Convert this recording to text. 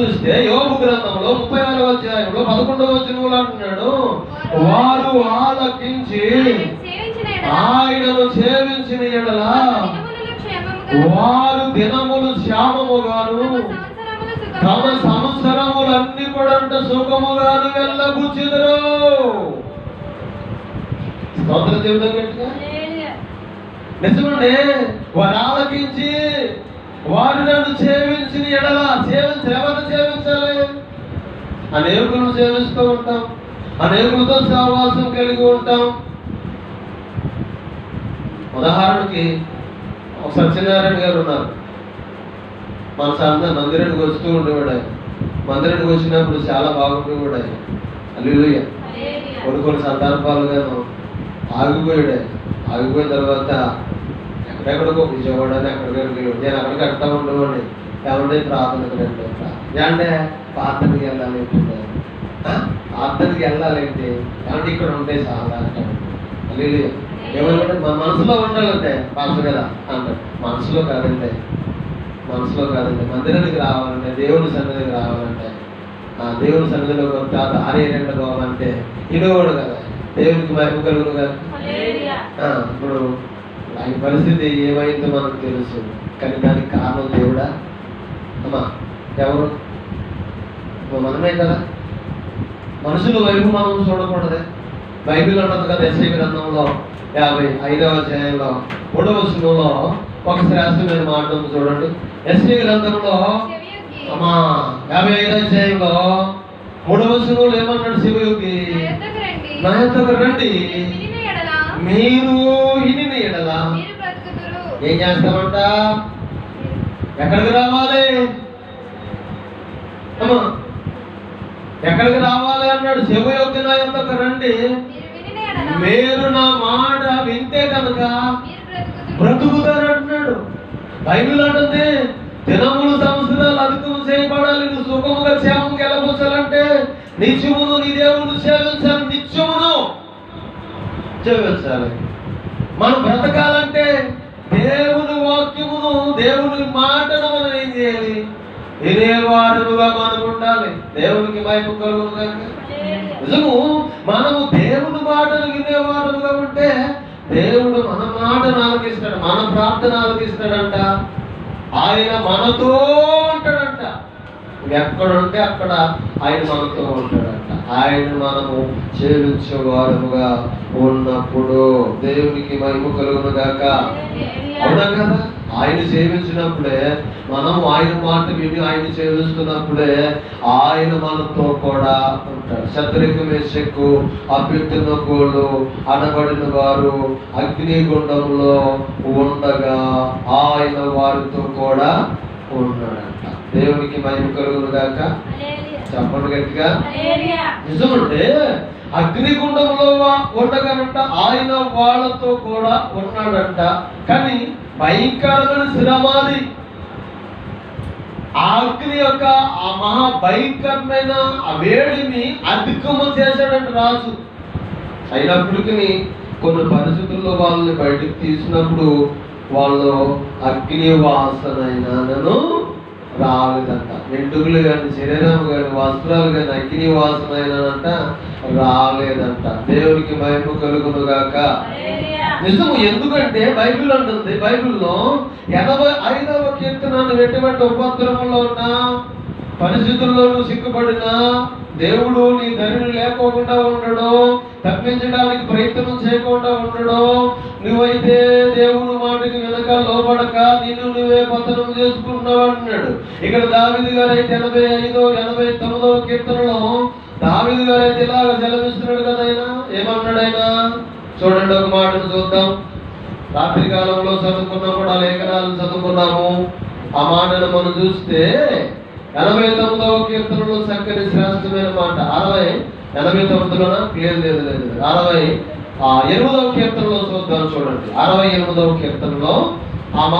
చూస్తే యోగు గ్రంథంలో ముప్పై ఆరో అధ్యాయంలో పదకొండవ వచనంలో అంటున్నాడు వారు ఆలకించి ఆయనను సేవించిన ఎడల వారు దినములు శ్యామముగాను తమ సంవత్సరములన్నీ కూడా సుఖముగాను వెళ్ళబుచ్చిదరు. స్తోత్ర జీవితం గట్టిగా. నిజమండి వారు ఆలకించి వారు నన్ను సేవించిన ఎడల సేవించి ఎవరు సేవించాలి. అనేకులను సేవిస్తూ ఉంటాం. అనేకులతో సహవాసం కలిగి ఉంటాం. ఉదాహరణకి ఒక సత్యనారాయణ గారు ఉన్నారు. మన సాధన మందిరానికి వస్తూ ఉండేవాడు ఆయన. మందిరానికి వచ్చినప్పుడు చాలా బాగుండేవాడు ఆయన. అల్లుయ్య కొన్ని కొన్ని సందర్భాలుగాను ఆగిపోయాడు ఆయన. ఆగిపోయిన తర్వాత ఎక్కడెక్కడికో విజయవాడ ఎక్కడికి వెళ్ళి నేను అక్కడికి అట్టా ఉండేవాడిని. ఏమంటే ప్రార్థనకు రండి అంటే ప్రార్థనకి వెళ్ళాలి ఏంటంటే "ఆ? ప్రార్థనకి వెళ్ళాలి ఏంటి ఏమంటే ఇక్కడ ఉంటే చాలా అల్లుయ్య. ఏమంటే మన మనసులో ఉండాలంటే పాస్టర్ కదా అంటాడు మనసులో కాదంటే మనసులో కాదండి మందిరానికి రావాలంటే దేవుని సన్నిధికి రావాలంటే ఆ దేవుని సన్నిధిలో దారి రెండు పోవాలంటే ఇడోడు కదా. దేవునికి మహిమ కలుగును కదా. ఇప్పుడు ఆయన పరిస్థితి ఏమైందో మనకు తెలుసు. కానీ దానికి కారణం దేవుడా? అమ్మా ఎవరు? మనమే కదా. మనుషుల వైపు మనం చూడకూడదే. బైబిల్ ఉన్నది కదా ఎస్ఐ గ్రంథంలో యాభై ఐదవ అధ్యాయంలో మూడవ వచనంలో ఒక శ్రేష్టమైన మాట చూడండి. ఎస్ఐ గ్రంథంలో అమ్మా యాభై ఐదవ అధ్యాయంలో మూడవ వచనంలో ఏమన్నాడు శివయోగి? నా రండి. నా. మీరు ఎడల? బ్రతుకుదురు. ఏం చేస్తామంట? ఎక్కడికి రావాలి? ఎక్కడికి రావాలి అన్నాడు శివయోగి నా యొద్దకు రండి. మీరు నా మాట వింటే కనుక. బ్రతుకుతారు అంటున్నాడు బైబిల్ అంటుంది దినములు సంవత్సరాలు అధికం చేయబడాలి. నువ్వు సుఖముగా క్షేమం గెలవచ్చాలంటే నిత్యమును నీ దేవుడు సేవించాలి. నిత్యమును. జీవించాలి మనం బ్రతకాలంటే దేవుని వాక్యమును దేవుని మాటను మనం ఏం చేయాలి? వినేవాడుగా మనం ఉండాలి. దేవునికి భయపు కలుగును నిజము మనము దేవుని మాటను వినేవాడుగా ఉంటే దేవుడు మన మాటను ఆలకిస్తాడు మన ప్రార్థన ఆలకిస్తాడంట ఆయన మనతో ఉంటాడు ఎక్కడ ఉంటే అక్కడ ఆయన మనతో ఉంటాడంట. ఆయన మనము చేయించేవారముగా ఉన్నప్పుడు దేవునికి మహిమ కలుగును గాక. అవునా కదా? ఆయన సేవించినప్పుడే మనం ఆయన మాట విని ఆయన సేవిస్తున్నప్పుడే ఆయన మనతో కూడా ఉంటాడు. శత్రుకు మేషకు కోళ్ళు అనబడిన వారు అగ్నిగుండంలో ఉండగా ఆయన వారితో కూడా ఉన్నాడంట. దేవునికి మహిమ కలుగును గాక. చెప్పండి గట్టిగా. నిజమంటే అగ్నిగుండంలో ఉండగనంట ఆయన వాళ్ళతో కూడా ఉన్నాడంట. కానీ భయంకరమైన శ్రమాది అగ్ని యొక్క ఆ మహా భయంకరమైన ఆ వేడిని అధికము చేశాడంట రాజు. అయినప్పటికీ కొన్ని పరిస్థితుల్లో వాళ్ళని బయటకు తీసినప్పుడు వాళ్ళు అగ్ని వాసనైనాను రాలేదంట. వెంట్రుకలు కానీ శరీరం కానీ వస్త్రాలు కానీ అగ్ని వాసన అయినానంట రాలేదంట. దేవునికి భయము కలుగును గాక. నిజము ఎందుకంటే బైబిల్ అంటుంది బైబిల్లో ఎనభై ఐదవ కీర్తనాన్ని ఎటువంటి ఉపద్రవంలో ఉన్నా పరిస్థితుల్లో నువ్వు సిగ్గుపడినా దేవుడు నీ ధరిని లేకోకుండా ఉండడం. తప్పించడానికి ప్రయత్నం చేయకుండా ఉండడం. నువ్వైతే దేవుడు మాటకి వెనక లోపడక నిన్ను నువ్వే పతనం చేసుకున్నావు అంటున్నాడు. ఇక్కడ దావిది గారు అయితే ఎనభై ఐదో ఎనభై తొమ్మిదో కీర్తనలో దావిది గారు అయితే ఇలాగ సెలవిస్తున్నాడు కదా ఆయన. ఏమన్నాడు ఆయన? చూడండి ఒక మాటను చూద్దాం. రాత్రి కాలంలో చదువుకున్నాం కూడా లేఖనాలు చదువుకున్నాము. ఆ మాటను మనం చూస్తే ఎనభై తొమ్మిదవ కీర్తనలో చక్కని శ్రేష్టమైన మాట. అరవై ఎనభై తొమ్మిదిలోన క్లియర్ లేదు లేదు. అరవై ఆ ఎనిమిదవ కీర్తనలో చూద్దాం చూడండి. అరవై ఎనిమిదవ కీర్తనలో ఆ మాట